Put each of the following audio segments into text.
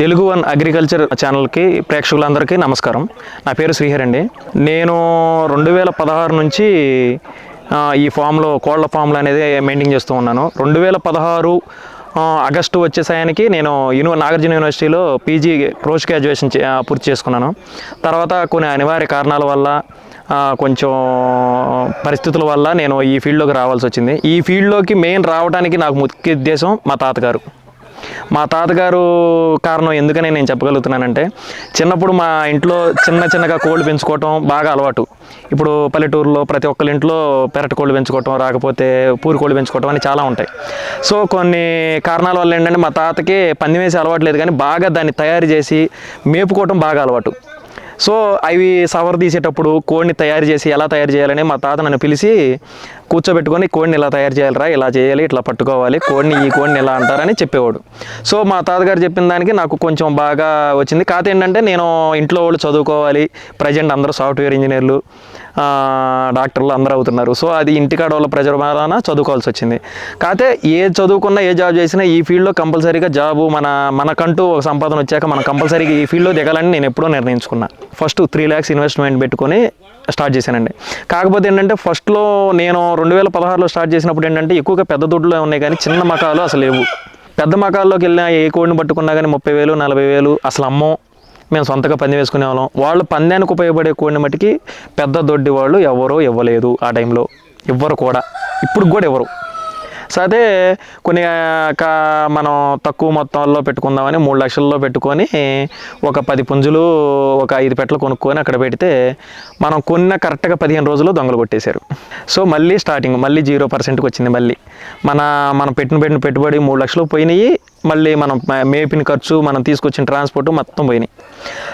Telugu one agriculture ఛానల్కి ప్రేక్షకులందరికీ నమస్కారం. నా పేరు శ్రీహర్ అండి. నేను రెండు వేల పదహారు నుంచి ఈ ఫామ్లో కోళ్ళ ఫామ్లు అనేది మెయింటైన్ చేస్తూ ఉన్నాను. రెండు వేల పదహారు ఆగస్టు వచ్చేసాయానికి నేను యూని నాగార్జున యూనివర్సిటీలో పీజీ పోస్ట్ గ్రాడ్యుయేషన్ చే- పూర్తి చేసుకున్నాను. తర్వాత కొన్ని అనివార్య కారణాల వల్ల కొంచెం పరిస్థితుల వల్ల నేను ఈ ఫీల్డ్లోకి రావాల్సి వచ్చింది. ఈ ఫీల్డ్లోకి మెయిన్ రావడానికి నాకు ముఖ్య ఉద్దేశం మా తాతగారు. మా తాతగారు కారణం ఎందుకని నేను చెప్పగలుగుతున్నానంటే చిన్నప్పుడు మా ఇంట్లో చిన్న చిన్నగా కోళ్ళు పెంచుకోవటం బాగా అలవాటు. ఇప్పుడు పల్లెటూరులో ప్రతి ఒక్కరి ఇంట్లో పెరటి కోళ్ళు పెంచుకోవటం రాకపోతే పూరి కోళ్ళు పెంచుకోవటం అని చాలా ఉంటాయి. సో కొన్ని కారణాల వల్ల ఏంటంటే మా తాతకి పంది వేసి అలవాటు లేదు కానీ బాగా దాన్ని తయారు చేసి మేపుకోవటం బాగా అలవాటు. సో అవి సవర్ తీసేటప్పుడు కోడిని తయారు చేసి ఎలా తయారు చేయాలని మా తాత నన్ను పిలిచి కూర్చోబెట్టుకొని కోడిని ఇలా తయారు చేయాలిరా ఇలా చేయాలి ఇట్లా పట్టుకోవాలి కోడిని ఈ కోడిని ఇలా అంటారని చెప్పేవాడు. సో మా తాతగారు చెప్పిన దానికి నాకు కొంచెం బాగా వచ్చింది. కాకపోతే ఏంటంటే నేను ఇంట్లో వాళ్ళు చదువుకోవాలి ప్రజెంట్ అందరూ సాఫ్ట్వేర్ ఇంజనీర్లు డాక్టర్లు అందరూ అవుతున్నారు. సో అది ఇంటికాడ వాళ్ళ ప్రజల వలన చదువుకోవాల్సి వచ్చింది. కాకపోతే ఏ చదువుకున్నా ఏ జాబ్ చేసినా ఈ ఫీల్డ్లో కంపల్సరీగా జాబు మన మనకంటూ ఒక సంపాదన వచ్చాక మనం కంపల్సరీగా ఈ ఫీల్డ్లో దిగాలని నేను ఎప్పుడూ నిర్ణయించుకున్నా. ఫస్ట్ త్రీ ల్యాక్స్ ఇన్వెస్ట్మెంట్ పెట్టుకొని స్టార్ట్ చేశానండి. కాకపోతే ఏంటంటే ఫస్ట్లో నేను రెండు వేల పదహారులో స్టార్ట్ చేసినప్పుడు ఏంటంటే ఎక్కువగా పెద్ద దొడ్లు ఉన్నాయి కానీ చిన్న మకాలు అసలు లేవు. పెద్ద మకాల్లోకి వెళ్ళిన ఏ కోడిని పట్టుకున్నా కానీ ముప్పై వేలు నలభై వేలు అసలు అమ్మం. మేము సొంతగా పంది వేసుకునే వాళ్ళం వాళ్ళు పందానికి ఉపయోగపడే కోడిని మట్టికి పెద్ద దొడ్డి వాళ్ళు ఎవరో ఇవ్వలేదు ఆ టైంలో. ఇవ్వరు కూడా. ఇప్పుడు కూడా ఇవ్వరు. సో అదే కొన్ని కా- మనం తక్కువ మొత్తంలో పెట్టుకుందామని మూడు లక్షల్లో పెట్టుకొని ఒక పది పుంజులు ఒక ఐదు పెట్టలు కొనుక్కొని అక్కడ పెడితే మనం కొన్న కరెక్ట్గా పదిహేను రోజులు దొంగలు కొట్టేశారు. సో మళ్ళీ స్టార్టింగ్ మళ్ళీ జీరో పర్సెంట్కి వచ్చింది మళ్ళీ. మన మనం పెట్టిన పెట్టిన పెట్టుబడి మూడు లక్షలు పోయినాయి. మళ్ళీ మనం మేపిన ఖర్చు మనం తీసుకొచ్చిన ట్రాన్స్పోర్ట్ మొత్తం పోయినాయి.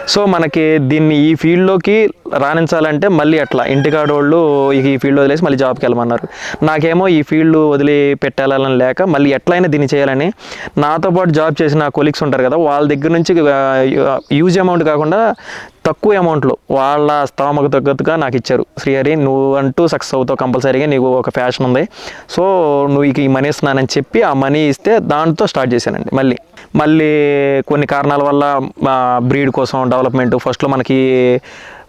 సో మనకి దీన్ని ఈ ఫీల్డ్లోకి రాణించాలంటే మళ్ళీ అట్లా. ఇంటికాడ వాళ్ళు ఈ ఫీల్డ్ వదిలేసి మళ్ళీ జాబ్కి వెళ్ళమన్నారు. నాకేమో ఈ ఫీల్డ్ వదిలి పెట్టాలని లేక మళ్ళీ ఎట్లయినా దీన్ని చేయాలని నాతో పాటు జాబ్ చేసిన కొలీగ్స్ ఉంటారు కదా వాళ్ళ దగ్గర నుంచి యూజ్ అమౌంట్ కాకుండా తక్కువ అమౌంట్లో వాళ్ళ స్తోమకు తగ్గట్టుగా నాకు ఇచ్చారు. శ్రీహరి నువ్వు అంటూ సక్సెస్ అవుతావు కంపల్సరీగా నీకు ఒక ఫ్యాషన్ ఉంది. సో నువ్వు ఈ మనీ ఇస్తున్నానని చెప్పి ఆ మనీ ఇస్తే దాంతో స్టార్ట్ చేశానండి మళ్ళీ. మళ్ళీ కొన్ని కారణాల వల్ల బ్రీడ్ కోసం డెవలప్మెంట్ ఫస్ట్లో మనకి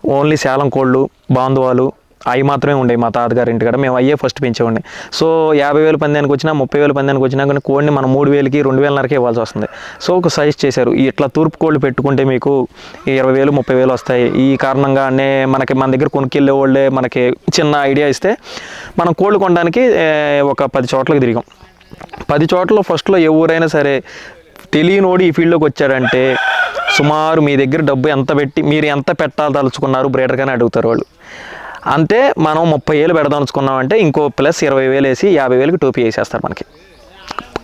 ఓన్లీ సేలం కోళ్ళు బాంధవాలు అవి మాత్రమే ఉండేవి మా తాతగారి ఇంటికాడ మేము అయ్యే ఫస్ట్ పెంచేవాడిని సో యాభై వేలు పందానికి వచ్చినా ముప్పై వేలు పందానికి వచ్చినా కానీ కోడిని మనం మూడు వేలకి రెండు వేలన్నరకే ఇవ్వాల్సి వస్తుంది. సో ఒక సజెస్ట్ చేశారు. ఇట్లా తూర్పు కోళ్ళు పెట్టుకుంటే మీకు ఇరవై వేలు ముప్పై వేలు వస్తాయి. ఈ కారణంగానే మనకి మన దగ్గర కొనుక్కెళ్ళే వాళ్ళే మనకి చిన్న ఐడియా ఇస్తే మనం కోళ్ళు కొనడానికి ఒక పది చోట్లకి తిరిగాం. పది చోట్ల ఫస్ట్లో ఎవరైనా సరే తెలియనోడు ఈ ఫీల్డ్లోకి వచ్చాడంటే సుమారు మీ దగ్గర డబ్బు ఎంత పెట్టి మీరు ఎంత పెట్టాలదలుచుకున్నారు బ్రేడర్ కానీ అడుగుతారు వాళ్ళు. అంతే మనం ముప్పై వేలు పెడదలుచుకున్నామంటే ఇంకో ప్లస్ ఇరవై వేలు వేసి యాభై వేలకి టోపీ వేసేస్తారు మనకి.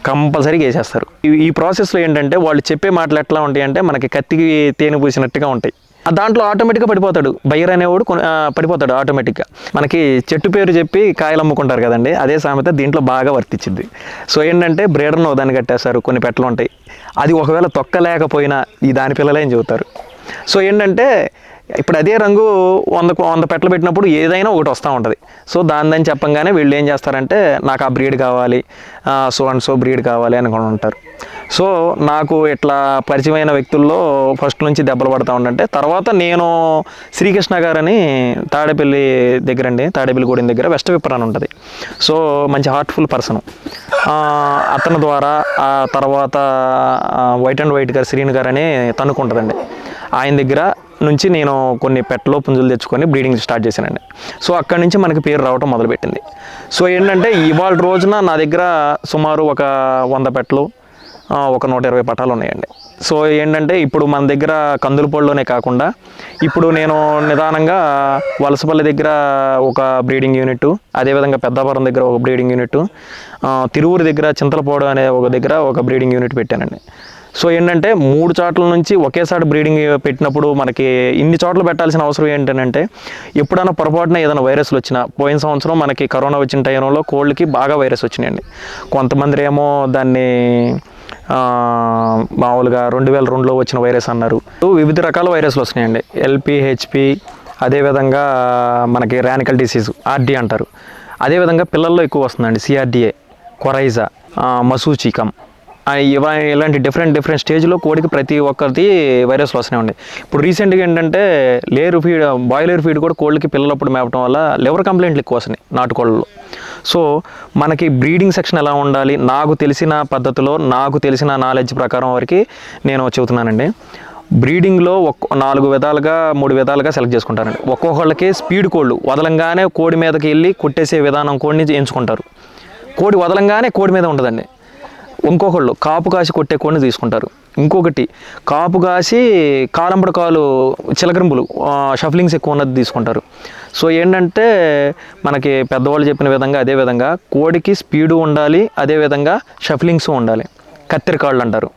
కంపల్సరీగా వేసేస్తారు. ఈ- ప్రాసెస్లో ఏంటంటే వాళ్ళు చెప్పే మాటలు ఎట్లా ఉంటాయి అంటే మనకి కత్తికి తేనె పూసినట్టుగా ఉంటాయి. ఆ దాంట్లో ఆటోమేటిక్గా పడిపోతాడు. బయ్యర్ అనేవాడు పడిపోతాడు ఆటోమేటిక్గా. మనకి చెట్టు పేరు చెప్పి కాయలు అమ్ముకుంటారు కదండి అదే సామెత దీంట్లో బాగా వర్తించింది. సో ఏంటంటే బ్రేడర్ను దాన్ని కట్టేస్తారు కొన్ని పెట్టలు ఉంటాయి. అది ఒకవేళ తొక్కలేకపోయినా ఈ దాని పిల్లలే అని చెబుతారు? సో ఏంటంటే ఇప్పుడు అదే రంగు వంద వంద పెట్టలు పెట్టినప్పుడు ఏదైనా ఒకటి వస్తూ ఉంటుంది. సో దాని చెప్పంగానే వీళ్ళు ఏం చేస్తారంటే నాకు ఆ బ్రీడ్ కావాలి సో అండ్ సో బ్రీడ్ కావాలి అనుకుని ఉంటారు. సో నాకు ఇట్లా పరిచయమైన వ్యక్తుల్లో ఫస్ట్ నుంచి దెబ్బలు పడతా ఉండంటే తర్వాత నేను శ్రీకృష్ణ గారని తాడేపల్లి దగ్గర అండి తాడేపల్లి గూడెం దగ్గర వెస్ట్ విప్పర్ అని ఉంటుంది. సో మంచి హార్ట్ఫుల్ పర్సన్. అతని ద్వారా ఆ తర్వాత వైట్ అండ్ వైట్ గారు శ్రీను గారు అని తనుకుంటుందండి ఆయన దగ్గర నుంచి నేను కొన్ని పెట్టలో పుంజులు తెచ్చుకొని బ్రీడింగ్ స్టార్ట్ చేశానండి. సో అక్కడి నుంచి మనకి పేరు రావటం మొదలుపెట్టింది. సో ఏంటంటే ఇవాళ రోజున నా దగ్గర సుమారు ఒక వంద పెట్టలు ఒక నూట ఇరవై పటాలు ఉన్నాయండి. సో ఏంటంటే ఇప్పుడు మన దగ్గర కందులపొడిలోనే కాకుండా ఇప్పుడు నేను నిదానంగా వలసపల్లి దగ్గర ఒక బ్రీడింగ్ యూనిట్ అదేవిధంగా పెద్దాపురం దగ్గర ఒక బ్రీడింగ్ యూనిట్ తిరువురు దగ్గర చింతలపోడు అనే ఒక దగ్గర ఒక బ్రీడింగ్ యూనిట్ పెట్టానండి. సో ఏంటంటే మూడు చోట్ల నుంచి ఒకేసారి బ్రీడింగ్ పెట్టినప్పుడు మనకి ఇన్ని చోట్ల పెట్టాల్సిన అవసరం ఏంటంటే ఎప్పుడైనా పొరపాటున ఏదైనా వైరస్లు వచ్చినా పోయిన సంవత్సరం మనకి కరోనా వచ్చిన టైంలో కోళ్ళకి బాగా వైరస్ వచ్చినాయండి. కొంతమంది ఏమో దాన్ని మామూలుగా రెండు వేల రెండులో వచ్చిన వైరస్ అన్నారు. వివిధ రకాల వైరస్లు వస్తున్నాయండి. ఎల్పి హెచ్పి అదేవిధంగా మనకి ర్యానికల్ డిసీజ్ ఆర్డీ అంటారు. అదేవిధంగా పిల్లల్లో ఎక్కువ వస్తుందండి సిఆర్డిఏ కొరైజా మసూచికం. ఇలాంటి డిఫరెంట్ డిఫరెంట్ స్టేజ్లో కోడికి ప్రతి ఒక్కరిది వైరస్లు వస్తూనే ఉన్నాయి ఇప్పుడు రీసెంట్గా ఏంటంటే లేరు ఫీడ్ బాయిలర్ ఫీడ్ కూడా కోళ్ళకి పిల్లలప్పుడు మేపడం వల్ల లివర్ కంప్లైంట్లు ఎక్కువ వస్తున్నాయి నాటుకోళ్ళలో. సో మనకి బ్రీడింగ్ సెక్షన్ ఎలా ఉండాలి నాకు తెలిసిన పద్ధతిలో నాకు తెలిసిన నాలెడ్జ్ ప్రకారం వరకు నేను చెబుతున్నానండి. బ్రీడింగ్లో ఒక్క నాలుగు విధాలుగా మూడు విధాలుగా సెలెక్ట్ చేసుకుంటారండి. ఒక్కొక్కళ్ళకి స్పీడ్ కోళ్ళు వదలంగానే కోడి మీదకి వెళ్ళి కొట్టేసే విధానం కోడిని ఎంచుకుంటారు. కోడి వదలంగానే కోడి మీద ఉంటుందండి. ఇంకొకళ్ళు కాపు కాసి కొట్టే కోడిని తీసుకుంటారు. ఇంకొకటి కాపు కాసి కాలంపడకాలు చిలకరింపులు షఫలింగ్స్ ఎక్కువ ఉన్నది తీసుకుంటారు. సో ఏంటంటే మనకి పెద్దవాళ్ళు చెప్పిన విధంగా అదే విధంగా కోడికి స్పీడు ఉండాలి అదే విధంగా ఉండాలి. కత్తెర కాళ్ళు అంటారు.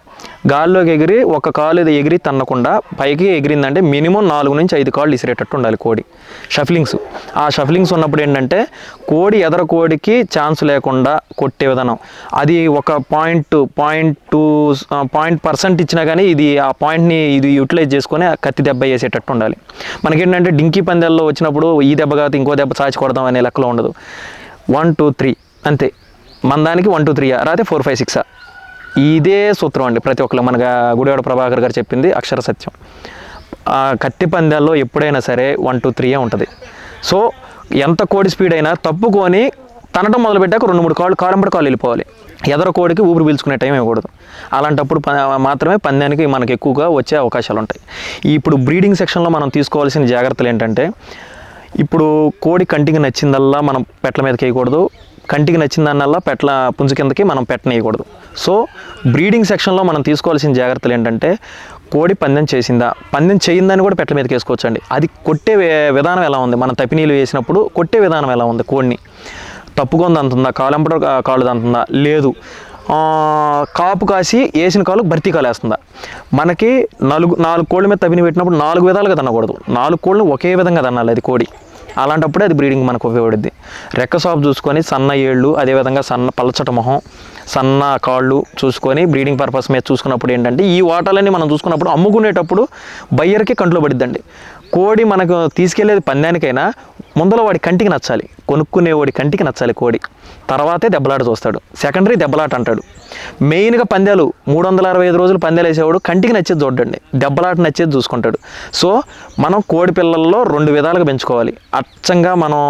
గాల్లోకి ఎగిరి ఒక కాలు ఎగిరి తన్నకుండా పైకి ఎగిరిందంటే మినిమం నాలుగు నుంచి ఐదు కాళ్ళు ఇసిరేటట్టు ఉండాలి కోడి. షఫలింగ్స్. ఆ షఫ్లింగ్స్ ఉన్నప్పుడు ఏంటంటే కోడి ఎదర కోడికి ఛాన్స్ లేకుండా కొట్టే విధానం. అది ఒక point point two point percent ఇచ్చినా కానీ ఇది ఆ పాయింట్ని ఇది యూటిలైజ్ చేసుకొని కత్తి దెబ్బ వేసేటట్టు ఉండాలి. మనకేంటంటే డింకీ పందెల్లో వచ్చినప్పుడు ఈ దెబ్బ కాదు ఇంకో దెబ్బ చాచి కొడదాం అనే లెక్కలో ఉండదు. వన్ టూ త్రీ అంతే. మన దానికి వన్ టూ త్రీ రాతే ఫోర్ ఫైవ్ సిక్సా ఇదే సూత్రం అండి. ప్రతి ఒక్కరు మనగా గుడివాడ ప్రభాకర్ గారు చెప్పింది అక్షర సత్యం. కత్తి పందాల్లో ఎప్పుడైనా సరే వన్ టూ త్రీయే ఉంటుంది. సో ఎంత కోడి స్పీడ్ అయినా తప్పుకొని తనటం మొదలుపెట్టాక రెండు మూడు కాళ్ళు కాలంపడి కాళ్ళు వెళ్ళిపోవాలి. ఎదర కోడికి ఊపిరి పీల్చుకునే టైం ఇవ్వకూడదు. అలాంటప్పుడు మాత్రమే పందానికి మనకు ఎక్కువగా వచ్చే అవకాశాలు ఉంటాయి. ఇప్పుడు బ్రీడింగ్ సెక్షన్లో మనం తీసుకోవాల్సిన జాగ్రత్తలు ఏంటంటే ఇప్పుడు కోడి కంటికి నచ్చిందల్లా మనం పెట్ల మీదకి వేయకూడదు. కంటికి నచ్చిందన్నల్లా పెట్ల పుంజు కిందకి మనం పెట్టనేయకూడదు. సో బ్రీడింగ్ సెక్షన్లో మనం తీసుకోవాల్సిన జాగ్రత్తలు ఏంటంటే కోడి పందెం చేసిందా? పందెం చేయిందని కూడా పెట్ల మీదకి వేసుకోవచ్చండి. అది కొట్టే విధానం ఎలా ఉంది? మనం తప్పినీళ్ళు వేసినప్పుడు కొట్టే విధానం ఎలా ఉంది కోడిని? తప్పుకొంది అంతుందా? కాలంపడ కాళ్ళు అంతుందా? లేదు. కాపు కాసి వేసిన కాలు భర్తీ కాలు వేస్తుందా? మనకి నాలుగు నాలుగు కోళ్ళ మీద తవ్విని పెట్టినప్పుడు నాలుగు విధాలుగా తన్నకూడదు నాలుగు కోళ్ళని ఒకే విధంగా తన్నాలి అది కోడి. అలాంటప్పుడే అది బ్రీడింగ్ మనకు ఉపయోగపడుద్ది. రెక్క సాపు చూసుకొని సన్న ఏళ్ళు అదేవిధంగా సన్న పలచట మొహం సన్న కాళ్ళు చూసుకొని బ్రీడింగ్ పర్పస్ మీద చూసుకున్నప్పుడు ఏంటంటే ఈ వాటాలన్నీ మనం చూసుకున్నప్పుడు అమ్ముకునేటప్పుడు బయ్యర్కి కంట్లో పడిద్దండి. కోడి మనకు తీసుకెళ్ళేది పందానికైనా ముందర వాడి కంటికి నచ్చాలి. కొనుక్కునేవాడి కంటికి నచ్చాలి కోడి. తర్వాతే దెబ్బలాట చూస్తాడు. సెకండరీ దెబ్బలాట అంటాడు. మెయిన్గా పందాలు మూడు వందల అరవై ఐదు రోజులు పందాలు వేసేవాడు కంటికి నచ్చేది చూడండి దెబ్బలాట నచ్చేది చూసుకుంటాడు. సో మనం కోడి పిల్లల్లో రెండు విధాలుగా పెంచుకోవాలి. అచ్చంగా మనం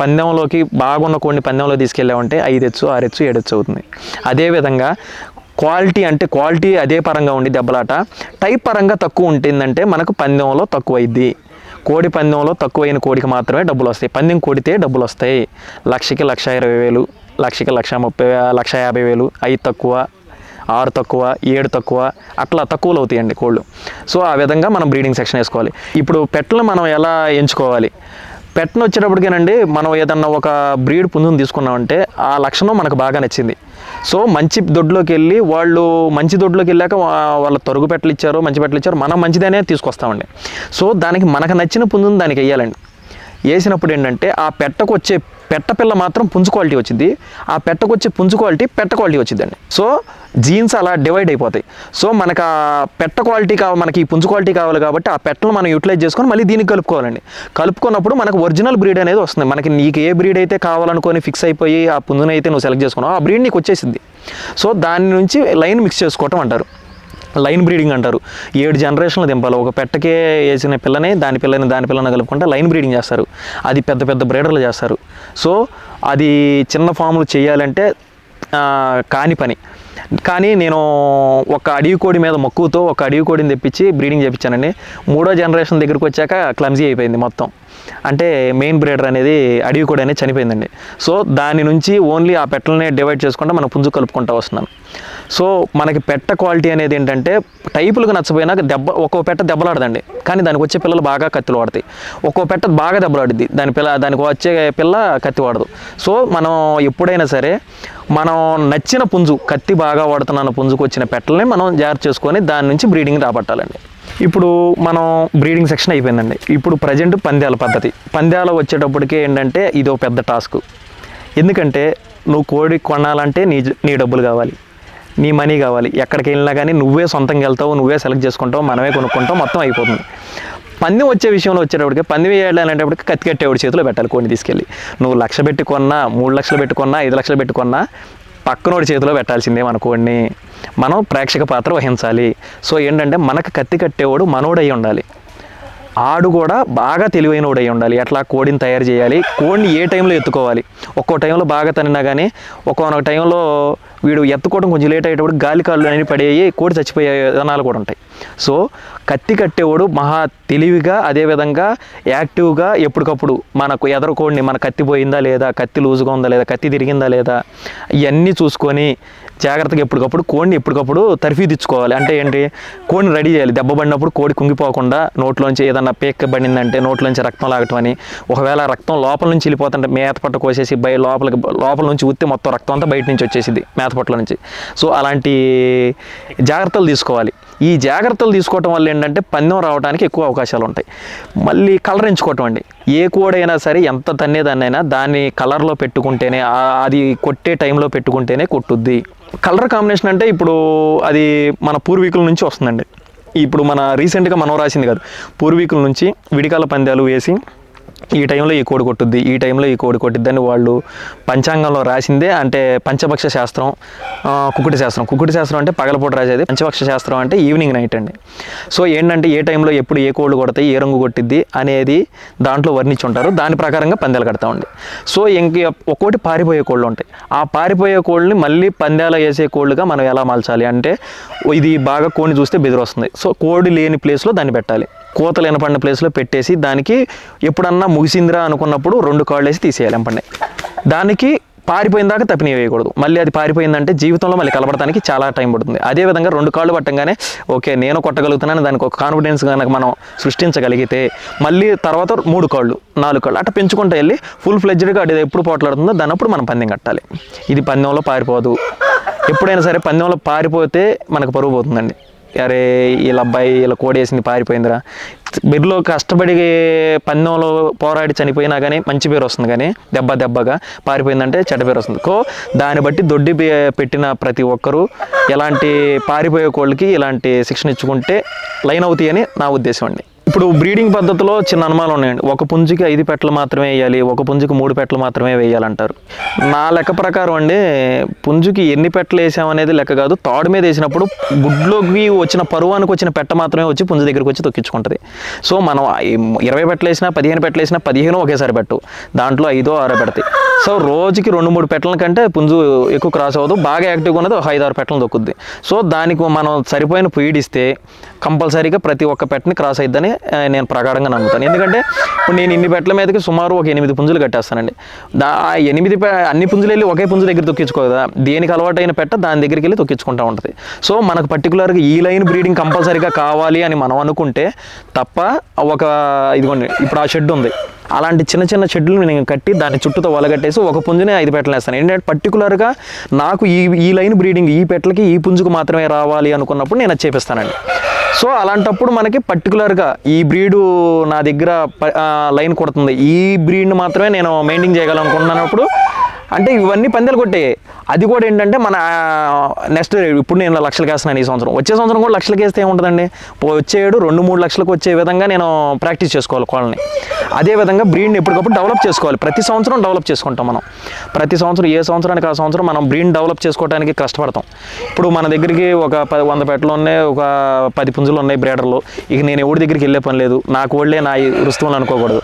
పందెంలోకి బాగున్న కోడిని పందెంలో తీసుకెళ్ళామంటే ఐదెచ్చు ఆరెచ్చు ఏడెచ్చు అవుతుంది. అదేవిధంగా క్వాలిటీ అంటే క్వాలిటీ అదే పరంగా ఉండి దెబ్బలాట టైప్ పరంగా తక్కువ ఉంటుందంటే మనకు పందెంలో తక్కువ అయింది కోడి పందెంలో తక్కువైన కోడికి మాత్రమే డబ్బులు వస్తాయి. పందెం కొడితే డబ్బులు వస్తాయి. లక్షకి లక్ష ఇరవై వేలు లక్షకి లక్ష ముప్పై లక్ష యాభై వేలు ఐదు తక్కువ ఆరు తక్కువ ఏడు తక్కువ అట్లా తక్కువలు అవుతాయండి కోళ్ళు. సో ఆ విధంగా మనం బ్రీడింగ్ సెక్షన్ వేసుకోవాలి. ఇప్పుడు పెట్టలు మనం ఎలా ఎంచుకోవాలి? పెట్టను వచ్చేటప్పటికేనండి మనం ఏదన్నా ఒక బ్రీడ్ పుంజుని తీసుకున్నామంటే ఆ లక్షణం మనకు బాగా నచ్చింది. సో మంచి దొడ్లోకి వెళ్ళి వాళ్ళు మంచి దొడ్లోకి వెళ్ళాక వాళ్ళ తరుగు పెట్టలు ఇచ్చారు మంచి పెట్టలు ఇచ్చారు మనం మంచిదనే తీసుకొస్తామండి. సో దానికి మనకు నచ్చిన పుంజుని దానికి వేయాలండి వేసినప్పుడు ఏంటంటే ఆ పెట్టకు వచ్చే పెట్ట పిల్ల మాత్రం పుంజు క్వాలిటీ వచ్చింది. ఆ పెట్టకు వచ్చే పుంజు క్వాలిటీ పెట్ట క్వాలిటీ వచ్చిందండి. సో జీన్స్ అలా డివైడ్ అయిపోతాయి. సో మనకు ఆ పెట్ట క్వాలిటీ కావాలి మనకి ఈ పుంజు క్వాలిటీ కావాలి కాబట్టి ఆ పెట్టను మనం యూటిలైజ్ చేసుకొని మళ్ళీ దీనికి కలుపుకోవాలండి. కలుపుకున్నప్పుడు మనకు ఒరిజినల్ బ్రీడ్ అనేది వస్తుంది. మనకి నీకు ఏ బ్రీడ్ అయితే కావాలనుకొని ఫిక్స్ అయిపోయి ఆ పుంజునైతే అయితే నువ్వు సెలెక్ట్ చేసుకున్నావు ఆ బ్రీడ్ నీకు వచ్చేసింది. సో దాని నుంచి లైన్ మిక్స్ చేసుకోవటం అంటారు. లైన్ బ్రీడింగ్ అంటారు. ఏడు జనరేషన్లు దింపాలి. ఒక పెట్టకే వేసిన పిల్లని దాని పిల్లని దాని పిల్లని కలుపుకుంటే లైన్ బ్రీడింగ్ చేస్తారు. అది పెద్ద పెద్ద బ్రీడర్లు చేస్తారు. సో అది చిన్న ఫామ్లు చేయాలంటే కాని పని. కానీ నేను ఒక అడవి కోడి మీద మక్కువతో ఒక అడవి కోడిని తెప్పించి బ్రీడింగ్ చేయించానండి మూడో జనరేషన్ దగ్గరికి వచ్చాక క్లమ్జీ అయిపోయింది మొత్తం. అంటే మెయిన్ బ్రీడర్ అనేది అడవి కోడి అనేది చనిపోయిందండి. సో దాని నుంచి ఓన్లీ ఆ పెట్టలనే డివైడ్ చేసుకుంటా మనం పుంజు కలుపుకుంటూ వస్తున్నాను సో మనకి పెట్ట క్వాలిటీ అనేది ఏంటంటే టైపులకు నచ్చపోయినా దెబ్బ ఒక్కో పెట్ట దెబ్బలాడదండి. కానీ దానికి వచ్చే పిల్లలు బాగా కత్తిలు వాడతాయి. ఒక్కో పెట్ట బాగా దెబ్బలాడుద్ది. దాని పిల్ల దానికి వచ్చే పిల్ల కత్తి వాడదు. సో మనం ఎప్పుడైనా సరే మనం నచ్చిన పుంజు కత్తి బాగా వాడుతున్న పుంజుకు వచ్చిన పెట్టలని మనం జాగ్రత్త చేసుకొని దాని నుంచి బ్రీడింగ్ రాబట్టాలండి. ఇప్పుడు మనం బ్రీడింగ్ సెక్షన్ అయిపోయిందండి. ఇప్పుడు ప్రజెంట్ పందాల పద్ధతి. పందాలు వచ్చేటప్పటికి ఏంటంటే ఇది ఒక పెద్ద టాస్క్ ఎందుకంటే నువ్వు కోడి కొనాలంటే నీ నీ డబ్బులు కావాలి. నీ మనీ కావాలి. ఎక్కడికి వెళ్ళినా కానీ నువ్వే సొంతంగా వెళ్తావు నువ్వే సెలెక్ట్ చేసుకుంటావు మనమే కొనుక్కుంటావు మొత్తం అయిపోతుంది. పందెం వచ్చే విషయంలో వచ్చేటప్పటికి పందెం వేయాలనేటప్పటికి కత్తి కట్టేవాడి చేతిలో పెట్టాలి కోడిని తీసుకెళ్ళి. నువ్వు లక్ష పెట్టుకున్నా మూడు లక్షలు పెట్టుకున్నా ఐదు లక్షలు పెట్టుకున్నా పక్కనోడి చేతిలో పెట్టాల్సిందే మన కోడిని. మనం ప్రేక్షక పాత్ర వహించాలి. సో ఏంటంటే మనకు కత్తి కట్టేవాడు మనోడై ఉండాలి. ఆడు కూడా బాగా తెలివైనోడు అయి ఉండాలి. ఎట్లా కోడిని తయారు చేయాలి. కోడిని ఏ టైంలో ఎత్తుకోవాలి? ఒక్కో టైంలో బాగా తనినా కానీ ఒక్కొక్క టైంలో వీడు ఎత్తుకోవడం కొంచెం లేట్ అయ్యేటప్పుడు గాలి కాళ్ళు అనేవి పడేయి కోడి చచ్చిపోయే విధానాలు కూడా ఉంటాయి. సో కత్తి కట్టేవాడు మహా తెలివిగా అదేవిధంగా యాక్టివ్గా ఎప్పటికప్పుడు మనకు ఎదరు కోడిని మన కత్తి పోయిందా లేదా కత్తి లూజుగా ఉందా లేదా కత్తి తిరిగిందా లేదా ఇవన్నీ చూసుకొని జాగ్రత్తగా ఎప్పటికప్పుడు కోడిని ఎప్పటికప్పుడు తర్ఫీదిచ్చుకోవాలి అంటే ఏంటి? కోడిని రెడీ చేయాలి. దెబ్బ పడినప్పుడు కోడి కుంగిపోకుండా నోట్లోంచి ఏదన్నా పేక్క పడిందంటే నోట్లోంచి రక్తం లాగటం అని ఒకవేళ రక్తం లోపల నుంచి వెళ్ళిపోతుంటే మేత పట్ట కోసేసి బయ లోపలికి లోపల నుంచి ఉత్తి మొత్తం రక్తం అంతా బయట నుంచి వచ్చేసింది మేత పట్ల నుంచి. సో అలాంటి జాగ్రత్తలు తీసుకోవాలి. ఈ జాగ్రత్తలు తీసుకోవటం వల్ల ఏంటంటే పందెం రావడానికి ఎక్కువ అవకాశాలు ఉంటాయి. మళ్ళీ కలర్ ఎంచుకోవటం అండి. ఏ కోడైనా సరే ఎంత తన్నేదాన్నైనా దాన్ని కలర్లో పెట్టుకుంటేనే అది కొట్టే టైంలో పెట్టుకుంటేనే కొట్టుద్ది. కలర్ కాంబినేషన్ అంటే ఇప్పుడు అది మన పూర్వీకుల నుంచి వస్తుందండి. ఇప్పుడు మన రీసెంట్గా మనం రాసింది కాదు. పూర్వీకుల నుంచి విడికాల పందాలు వేసి ఈ టైంలో ఈ కోడి కొట్టుద్ది ఈ టైంలో ఈ కోడి కొట్టిద్దని వాళ్ళు పంచాంగంలో రాసిందే అంటే పంచభక్ష శాస్త్రం ఆ, కుకుటి శాస్త్రం. కుకుటి శాస్త్రం అంటే పగలపూట రాసేది. పంచభక్ష శాస్త్రం అంటే ఈవినింగ్ నైట్ అండి. సో ఏంటంటే ఏ టైంలో ఎప్పుడు ఏ కోళ్ళు కొడతాయి ఏ రంగు కొట్టిద్ది అనేది దాంట్లో వర్ణించి ఉంటారు దాని ప్రకారంగా పందాలు కడతామండి సో ఇంక ఒక్కోటి పారిపోయే కోళ్ళు ఉంటాయి. ఆ పారిపోయే కోళ్ళని మళ్ళీ పందాలు వేసే కోళ్ళుగా మనం ఎలా మలచాలి అంటే ఇది బాగా కోడిని చూస్తే బెదిరొస్తుంది. సో కోడి లేని ప్లేస్లో దాన్ని పెట్టాలి. కోతలు వినపడిన ప్లేస్లో పెట్టేసి దానికి ఎప్పుడన్నా ముగిసిందిరా అనుకున్నప్పుడు రెండు కాళ్ళు వేసి తీసేయాలి ఎంపండి. దానికి పారిపోయిన దాకా తప్పిని వేయకూడదు. మళ్ళీ అది పారిపోయిందంటే జీవితంలో మళ్ళీ కలపడానికి చాలా టైం పడుతుంది. అదేవిధంగా రెండు కాళ్ళు పట్టంగానే ఓకే నేను కొట్టగలుగుతున్నాను దానికి ఒక కాన్ఫిడెన్స్ కనుక మనం సృష్టించగలిగితే మళ్ళీ తర్వాత మూడు కాళ్ళు నాలుగు కాళ్ళు అట్లా పెంచుకుంటూ వెళ్ళి ఫుల్ ఫ్లెడ్జ్డ్గా అది ఎప్పుడు పోట్లాడుతుందో దాని అప్పుడు మనం పందెం కట్టాలి. ఇది పందెంలో పారిపోదు. ఎప్పుడైనా సరే పందెంలో పారిపోతే మనకు పరువు పోతుందండి. అరే వీళ్ళ అబ్బాయి వీళ్ళ కోడేసింది పారిపోయిందిరా. బిర్లో కష్టపడి పందెంలో పోరాడి చనిపోయినా కానీ మంచి పేరు వస్తుంది కానీ దెబ్బ దెబ్బగా పారిపోయిందంటే చెడ్డ పేరు వస్తుంది. కో దాన్ని బట్టి దొడ్డి పే- పెట్టిన ప్రతి ఒక్కరూ ఎలాంటి పారిపోయే కోళ్ళకి ఇలాంటి శిక్షణ ఇచ్చుకుంటే లైన్ అవుతాయని నా ఉద్దేశం అండి. ఇప్పుడు బ్రీడింగ్ పద్ధతిలో చిన్న అనుమానాలు ఉన్నాయండి. ఒక పుంజుకి ఐదు పెట్టలు మాత్రమే వేయాలి ఒక పుంజుకి మూడు పెట్టలు మాత్రమే వేయాలంటారు. నా లెక్క ప్రకారం అండి పుంజుకి ఎన్ని పెట్టలు వేసామనేది లెక్క కాదు. తాడు మీద వేసినప్పుడు గుడ్లోకి వచ్చిన పరువానికి వచ్చిన పెట్ట మాత్రమే వచ్చి పుంజు దగ్గరికి వచ్చి తొక్కించుకుంటుంది. సో మనం ఇరవై పెట్టలు వేసినా పదిహేను పెట్టలు వేసినా పదిహేను ఒకేసారి పెట్టు. దాంట్లో ఐదో ఆరో పెడతాయి. సో రోజుకి రెండు మూడు పెట్టల కంటే పుంజు ఎక్కువ క్రాస్ అవ్వదు. బాగా యాక్టివ్గా ఉన్నది ఒక ఐదు ఆరు పెట్టలు దొక్కుద్ది సో దానికి మనం సరిపోయిన ఫీడ్ ఇస్తే కంపల్సరీగా ప్రతి ఒక్క పెట్టని క్రాస్ అయిద్దని నేను ప్రగాఢంగా నమ్ముతాను. ఎందుకంటే ఇప్పుడు నేను ఇన్ని పెట్టల మీదకి సుమారు ఒక ఎనిమిది పుంజులు కట్టేస్తానండి. దా ఆ ఎనిమిది అన్ని పుంజులు వెళ్ళి ఒకే పుంజు దగ్గర తొక్కించుకోదా దేనికి అలవాటైన పెట్ట దాని దగ్గరికి వెళ్ళి తొక్కించుకుంటూ ఉంటుంది. సో మనకు పర్టికులర్గా ఈ లైన్ బ్రీడింగ్ కంపల్సరీగా కావాలి అని మనం అనుకుంటే తప్ప ఒక ఇదిగోండి ఇప్పుడు ఆ షెడ్ ఉంది. అలాంటి చిన్న చిన్న చెట్లు నేను కట్టి దాని చుట్టూతో వలగట్టేసి ఒక పుంజుని ఐదు పెట్టలు వేస్తాను. ఏంటంటే పర్టికులర్గా నాకు ఈ ఈ లైన్ బ్రీడింగ్ ఈ పెట్టలకి ఈ పుంజుకు మాత్రమే రావాలి అనుకున్నప్పుడు నేను అది చేపిస్తానండి. సో అలాంటప్పుడు మనకి పర్టికులర్గా ఈ బ్రీడు నా దగ్గర లైన్ కొడుతుంది. ఈ బ్రీడ్ని మాత్రమే నేను మెయింటైన్ చేయగలనుకుంటున్నప్పుడు అంటే ఇవన్నీ పందెలు కొట్టే అది కూడా ఏంటంటే మన నెక్స్ట్ ఇప్పుడు నేను లక్షలు వేస్తున్నాను ఈ సంవత్సరం. వచ్చే సంవత్సరం కూడా లక్షలకి వేస్తే ఏముంటుందండి? వచ్చేడు వచ్చే ఏడు రెండు మూడు లక్షలకు వచ్చే విధంగా నేను ప్రాక్టీస్ చేసుకోవాలి కోళ్ళని. అదే విధంగా బ్రీడ్ని ఎప్పటికప్పుడు డెవలప్ చేసుకోవాలి. ప్రతి సంవత్సరం డెవలప్ చేసుకుంటాం మనం. ప్రతి సంవత్సరం ఏ సంవత్సరానికి ఆ సంవత్సరం మనం బ్రీడ్ని డెవలప్ చేసుకోవడానికి కష్టపడతాం. ఇప్పుడు మన దగ్గరికి ఒక పది వంద పెట్టలు ఉన్నాయి ఒక పది పుంజులు ఉన్నాయి బ్రీడర్లు. ఇక నేను ఎవరి దగ్గరికి వెళ్ళే పని లేదు. నాకు వాళ్ళే నా రుస్తువులు అనుకోకూడదు.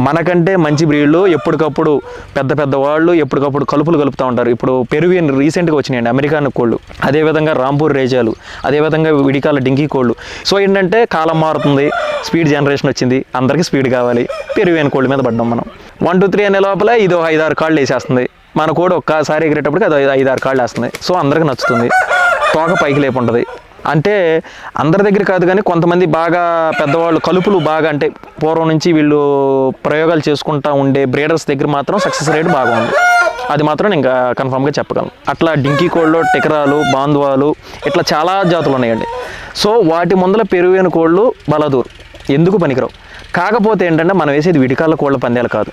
మనకంటే మంచి బ్రీడ్లు ఎప్పటికప్పుడు పెద్ద పెద్ద వాళ్ళు ఎప్పటికప్పుడు కలుపులు కలుపుతూ ఉంటారు. ఇప్పుడు పెరువియన్ రీసెంట్గా వచ్చినాయండి అమెరికాన్ కోళ్ళు. అదేవిధంగా రాంపూర్ రేజాలు అదేవిధంగా విడికాల డింకీ కోళ్ళు. సో ఏంటంటే కాలం మారుతుంది స్పీడ్ జనరేషన్ వచ్చింది అందరికీ స్పీడ్ కావాలి పెరువియన్ కోళ్ళ మీద పడ్డాం మనం. వన్ టూ త్రీ అనే లోపల ఇది ఒక ఐదారు కాళ్ళు వేసేస్తుంది. మన కోడి ఒక్కసారి ఎగిరేటప్పటికి అది ఐదు- ఐదారు కాళ్ళు వేస్తుంది. సో అందరికి నచ్చుతుంది. తోక పైకి లేపు ఉంటుంది. అంటే అందరి దగ్గర కాదు కానీ కొంతమంది బాగా పెద్దవాళ్ళు కలుపులు బాగా అంటే పూర్వం నుంచి వీళ్ళు ప్రయోగాలు చేసుకుంటా ఉండే బ్రీడర్స్ దగ్గర మాత్రం సక్సెస్ రేట్ బాగా ఉంది అది మాత్రం నేను ఇంకా కన్ఫామ్గా చెప్పగలను. అట్లా డింకీ కోళ్ళు టెకరాలు బాంధువాలు ఇట్లా చాలా జాతులు ఉన్నాయండి. సో వాటి ముందల పెరుగైన కోళ్ళు బలదూరు. ఎందుకు పనికిరావు? కాకపోతే ఏంటంటే మనం వేసేది విడికాళ్ళ కోళ్ళ పందాలు కాదు.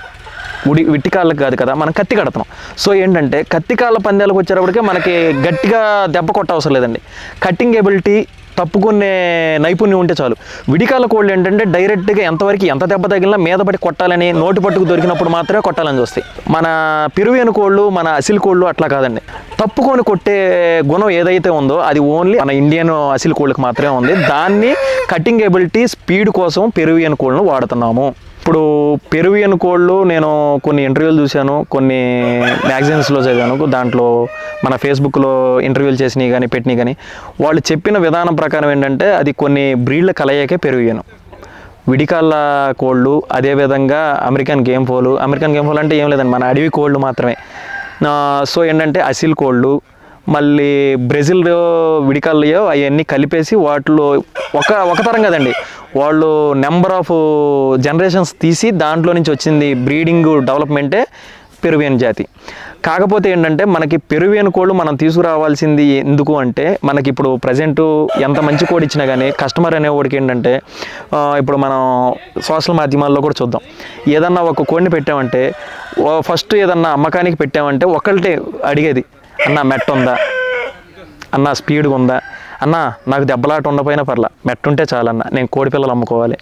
ఉడి విట్టికాళ్ళకి కాదు కదా మనం కత్తి కడుతున్నాం. సో ఏంటంటే కత్తి కాళ్ళ పందాలకు వచ్చేటప్పటికే మనకి గట్టిగా దెబ్బ కొట్ట అవసరం లేదండి. కట్టింగ్ ఎబిలిటీ తప్పుకునే నైపుణ్యం ఉంటే చాలు. విడికాల కోళ్ళు ఏంటంటే డైరెక్ట్గా ఎంతవరకు ఎంత దెబ్బ తగిలినా మీద పడి కొట్టాలని నోటి పట్టుకు దొరికినప్పుడు మాత్రమే కొట్టాలని చూస్తాయి. మన పిరువేను కోళ్ళు మన అసిల్ కోళ్ళు అట్లా కాదండి. తప్పుకొని కొట్టే గుణం ఏదైతే ఉందో అది ఓన్లీ మన ఇండియన్ అసిల్ కోళ్ళకి మాత్రమే ఉంది. దాన్ని కటింగ్ ఎబిలిటీ స్పీడ్ కోసం పెరువియన్ కోళ్ళను వాడుతున్నాము. ఇప్పుడు పెరువియన్ కోళ్ళు నేను కొన్ని ఇంటర్వ్యూలు చూశాను కొన్ని మ్యాగజైన్స్లో చదివాను దాంట్లో మన ఫేస్బుక్లో ఇంటర్వ్యూలు చేసినవి కానీ పెట్టినవి కానీ వాళ్ళు చెప్పిన విధానం ప్రకారం ఏంటంటే అది కొన్ని బ్రీడ్ల కలయికే పెరువియను. విడికాళ్ళ కోళ్ళు అదేవిధంగా American game fowl. American game fowl అంటే ఏం లేదండి మన అడవి కోళ్ళు మాత్రమే. సో ఏంటంటే అసిల్ కోళ్ళు మళ్ళీ బ్రెజిల్ విడికాళ్ళయో అవన్నీ కలిపేసి వాటిలో ఒక ఒక తరం కదండి. వాళ్ళు నెంబర్ ఆఫ్ జనరేషన్స్ తీసి దాంట్లో నుంచి వచ్చింది బ్రీడింగ్ డెవలప్మెంటే పెరువియన్ జాతి. కాకపోతే ఏంటంటే మనకి పెరువియన్ కోళ్ళు మనం తీసుకురావాల్సింది ఎందుకు అంటే మనకి ఇప్పుడు ప్రజెంట్ ఎంత మంచి కోడి ఇచ్చినా కానీ కస్టమర్ అనేవాడికి ఏంటంటే ఇప్పుడు మనం సోషల్ మాధ్యమాల్లో కూడా చూద్దాం. ఏదన్నా ఒక కోడిని పెట్టామంటే ఫస్ట్ ఏదన్నా అమ్మకానికి పెట్టామంటే ఒకళ్ళే అడిగేది అన్న మెట్ట ఉందా? అన్న స్పీడ్గా ఉందా? అన్న నాకు దెబ్బలాట ఉండపోయినా పర్లా. మెట్టుంటే చాలన్న నేను కోడి పిల్లలు అమ్ముకోవాలి.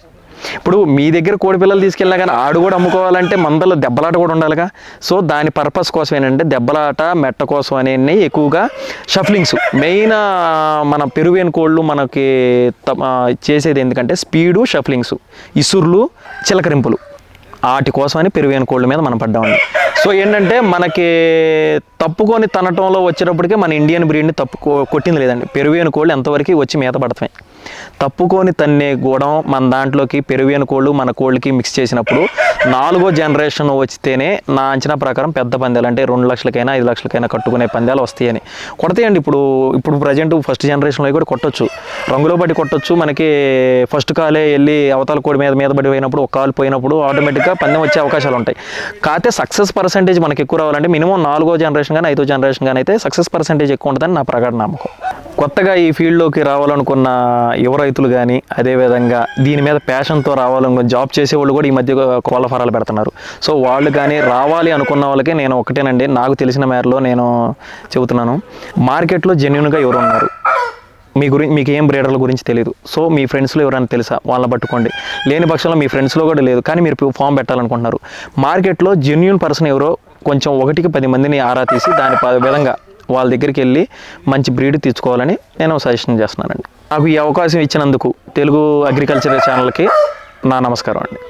ఇప్పుడు మీ దగ్గర కోడి పిల్లలు తీసుకెళ్ళినా కానీ ఆడు కూడా అమ్ముకోవాలంటే మందలో దెబ్బలాట కూడా ఉండాలిగా. సో దాని పర్పస్ కోసం ఏంటంటే దెబ్బలాట మెట్ట కోసం అనేవి ఎక్కువగా షఫ్లింగ్స్. మెయిన్ మన పెరువేన్ కోళ్ళు మనకి చేసేది ఎందుకంటే స్పీడు షఫ్లింగ్స్. ఇసుర్లు చిలకరింపులు. వాటి కోసమని పెరువేన్ కోళ్ళ మీద మనం పడ్డామండి. సో ఏంటంటే మనకి తప్పుకొని తనటంలో వచ్చేటప్పటికే మన ఇండియన్ బ్రీడ్ని తప్పు కొట్టింది లేదండి. పెరువేను కోళ్ళు ఎంతవరకు వచ్చి మేత పడతాయి. తప్పుకొని తన్నే గూడం మన దాంట్లోకి పెరువేను కోళ్ళు మన కోళ్ళకి మిక్స్ చేసినప్పుడు నాలుగో జనరేషన్ వచ్చితేనే నా అంచనా ప్రకారం పెద్ద పందాలు అంటే రెండు లక్షలకైనా ఐదు లక్షలకైనా కట్టుకునే పందాలు వస్తాయని. కొడతాయండి ఇప్పుడు ఇప్పుడు ప్రజెంట్ ఫస్ట్ జనరేషన్లో కూడా కొట్టొచ్చు. రంగులో బట్టి కొట్టొచ్చు. మనకి ఫస్ట్ కాలే వెళ్ళి అవతల కోడి మీద మీద పడి పోయినప్పుడు ఒక కాలు పోయినప్పుడు ఆటోమేటిక్గా పందెం వచ్చే అవకాశాలు ఉంటాయి. కాకపోతే సక్సెస్ పర్సంటేజ్ మనకి ఎక్కువ రావాలంటే మినిమం నాలుగో జనరేషన్ కానీ ఐదో జనరేషన్ కానీ అయితే సక్సెస్ పర్సంటేజ్ ఎక్కువ ఉంటుందని నా ప్రకటన నమ్మకం. కొత్తగా ఈ ఫీల్డ్లోకి రావాలనుకున్న యువ రైతులు కానీ అదేవిధంగా దీని మీద ప్యాషన్తో రావాలనుకున్న జాబ్ చేసేవాళ్ళు కూడా ఈ మధ్య కోళ్ళఫారాలు పెడుతున్నారు. సో వాళ్ళు కానీ రావాలి అనుకున్న వాళ్ళకి నేను ఒకటేనండి. నాకు తెలిసిన మేరలో నేను చెబుతున్నాను. మార్కెట్లో జెన్యున్గా ఎవరు ఉన్నారు మీ గురించి మీకు ఏం బ్రీడర్ల గురించి తెలియదు సో మీ ఫ్రెండ్స్లో ఎవరైనా తెలుసా? వాళ్ళని పట్టుకోండి. లేని పక్షంలో మీ ఫ్రెండ్స్లో కూడా లేదు. కానీ మీరు ఫామ్ పెట్టాలనుకుంటున్నారు. మార్కెట్లో జెన్యున్ పర్సన్ ఎవరో కొంచెం ఒకటికి పది మందిని ఆరా తీసి దాని విధంగా వాళ్ళ దగ్గరికి వెళ్ళి మంచి బ్రీడ్ తెచ్చుకోవాలని నేను సజెషన్ చేస్తున్నానండి. నాకు ఈ అవకాశం ఇచ్చినందుకు తెలుగు అగ్రికల్చర్ ఛానల్కి నా నమస్కారం అండి.